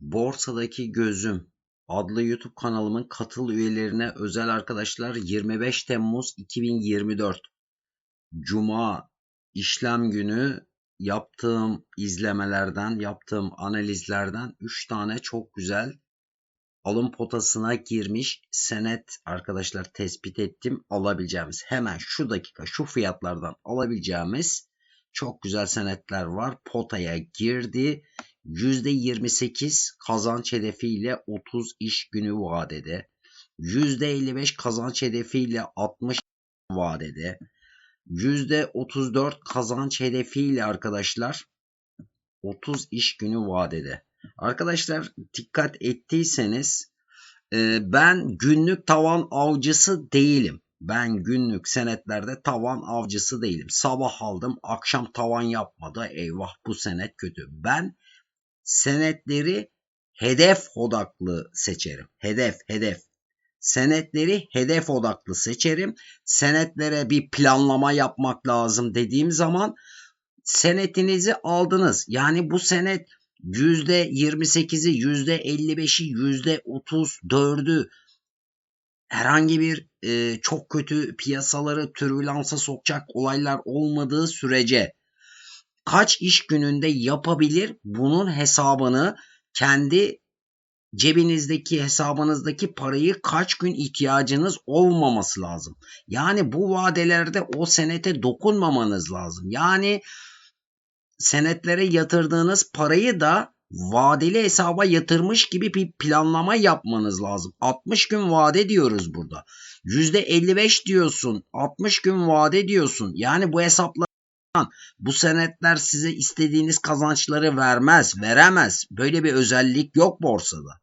Borsadaki Gözüm adlı YouTube kanalımın katıl üyelerine özel arkadaşlar 25 Temmuz 2024 Cuma işlem günü yaptığım izlemelerden, yaptığım analizlerden 3 tane çok güzel alım potasına girmiş senet arkadaşlar tespit ettim alabileceğimiz. Hemen şu dakika şu fiyatlardan alabileceğimiz çok güzel senetler var. Potaya girdi %28 kazanç hedefiyle 30 iş günü vadede, %55 kazanç hedefiyle 60 vadede, %34 kazanç hedefiyle arkadaşlar 30 iş günü vadede. Arkadaşlar dikkat ettiyseniz e, ben günlük tavan avcısı değilim. Ben günlük senetlerde tavan avcısı değilim. Sabah aldım, akşam tavan yapmadı. Eyvah bu senet kötü. Ben senetleri hedef odaklı seçerim. Hedef, hedef. Senetleri hedef odaklı seçerim. Senetlere bir planlama yapmak lazım dediğim zaman senetinizi aldınız. Yani bu senet %28'i, %55'i, %34'ü herhangi bir e, çok kötü piyasaları türbülansa sokacak olaylar olmadığı sürece kaç iş gününde yapabilir bunun hesabını kendi cebinizdeki hesabınızdaki parayı kaç gün ihtiyacınız olmaması lazım. Yani bu vadelerde o senete dokunmamanız lazım. Yani senetlere yatırdığınız parayı da vadeli hesaba yatırmış gibi bir planlama yapmanız lazım. 60 gün vade diyoruz burada. %55 diyorsun, 60 gün vade diyorsun. Yani bu hesaplar bu senetler size istediğiniz kazançları vermez, veremez. Böyle bir özellik yok borsada.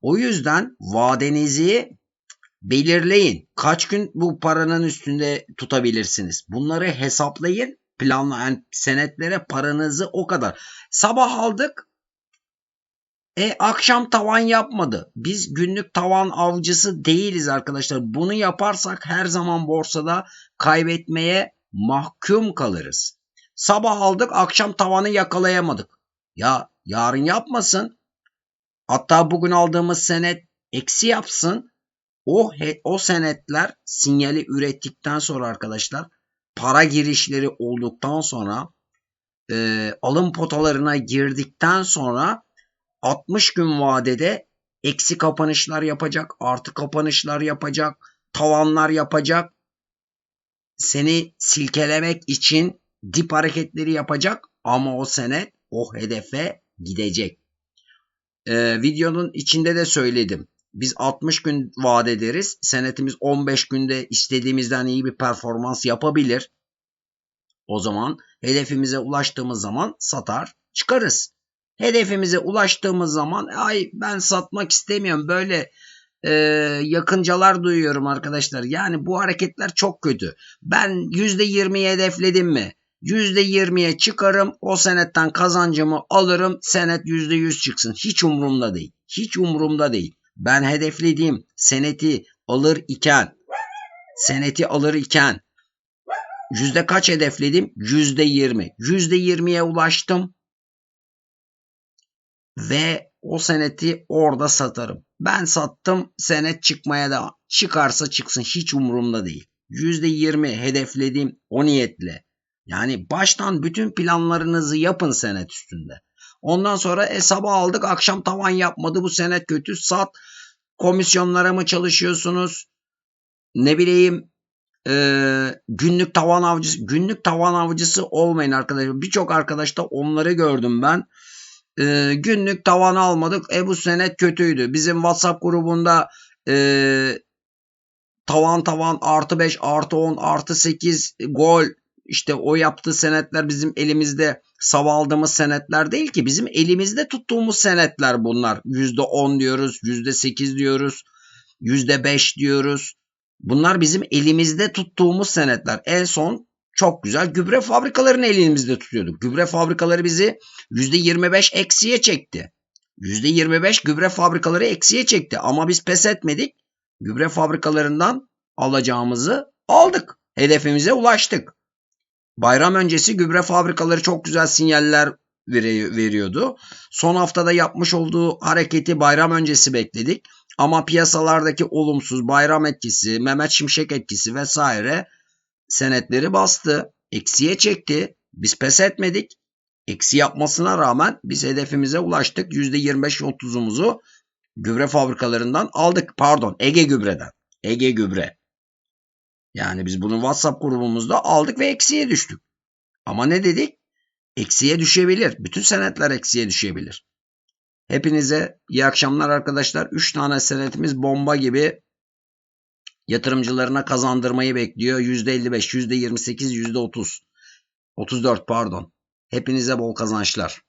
O yüzden vadenizi belirleyin. Kaç gün bu paranın üstünde tutabilirsiniz? Bunları hesaplayın. Planla yani senetlere paranızı o kadar. Sabah aldık. E akşam tavan yapmadı. Biz günlük tavan avcısı değiliz arkadaşlar. Bunu yaparsak her zaman borsada kaybetmeye mahkum kalırız. Sabah aldık akşam tavanı yakalayamadık. Ya yarın yapmasın. Hatta bugün aldığımız senet eksi yapsın. O, o senetler sinyali ürettikten sonra arkadaşlar para girişleri olduktan sonra e, alım potalarına girdikten sonra 60 gün vadede eksi kapanışlar yapacak, artı kapanışlar yapacak, tavanlar yapacak seni silkelemek için dip hareketleri yapacak ama o sene o hedefe gidecek. Ee, videonun içinde de söyledim. Biz 60 gün vaat ederiz. Senetimiz 15 günde istediğimizden iyi bir performans yapabilir. O zaman hedefimize ulaştığımız zaman satar çıkarız. Hedefimize ulaştığımız zaman ay ben satmak istemiyorum böyle e, yakıncalar duyuyorum arkadaşlar. Yani bu hareketler çok kötü. Ben %20'yi hedefledim mi? %20'ye çıkarım. O senetten kazancımı alırım. Senet %100 çıksın. Hiç umurumda değil. Hiç umurumda değil. Ben hedeflediğim seneti alır iken seneti alır iken yüzde kaç hedefledim? Yüzde yirmi. Yüzde yirmiye ulaştım ve o seneti orada satarım. Ben sattım senet çıkmaya da çıkarsa çıksın hiç umurumda değil. %20 hedeflediğim o niyetle. Yani baştan bütün planlarınızı yapın senet üstünde. Ondan sonra e, sabah aldık akşam tavan yapmadı bu senet kötü sat. Komisyonlara mı çalışıyorsunuz? Ne bileyim e, günlük tavan avcısı günlük tavan avcısı olmayın arkadaşlar. Birçok arkadaşta onları gördüm ben e, günlük tavan almadık. E bu senet kötüydü. Bizim WhatsApp grubunda e, tavan tavan artı 5 artı 10 artı 8 gol işte o yaptığı senetler bizim elimizde sav aldığımız senetler değil ki. Bizim elimizde tuttuğumuz senetler bunlar. %10 diyoruz, %8 diyoruz, %5 diyoruz. Bunlar bizim elimizde tuttuğumuz senetler. En son çok güzel gübre fabrikalarını elimizde tutuyorduk. Gübre fabrikaları bizi %25 eksiye çekti. %25 gübre fabrikaları eksiye çekti ama biz pes etmedik. Gübre fabrikalarından alacağımızı aldık. Hedefimize ulaştık. Bayram öncesi gübre fabrikaları çok güzel sinyaller veriyordu. Son haftada yapmış olduğu hareketi bayram öncesi bekledik. Ama piyasalardaki olumsuz bayram etkisi, Mehmet Şimşek etkisi vesaire senetleri bastı. Eksiye çekti. Biz pes etmedik. Eksi yapmasına rağmen biz hedefimize ulaştık. %25-30'umuzu gübre fabrikalarından aldık. Pardon Ege Gübre'den. Ege Gübre. Yani biz bunu WhatsApp grubumuzda aldık ve eksiye düştük. Ama ne dedik? Eksiye düşebilir. Bütün senetler eksiye düşebilir. Hepinize iyi akşamlar arkadaşlar. 3 tane senetimiz bomba gibi yatırımcılarına kazandırmayı bekliyor. %55, %28, %30. 34 pardon. Hepinize bol kazançlar.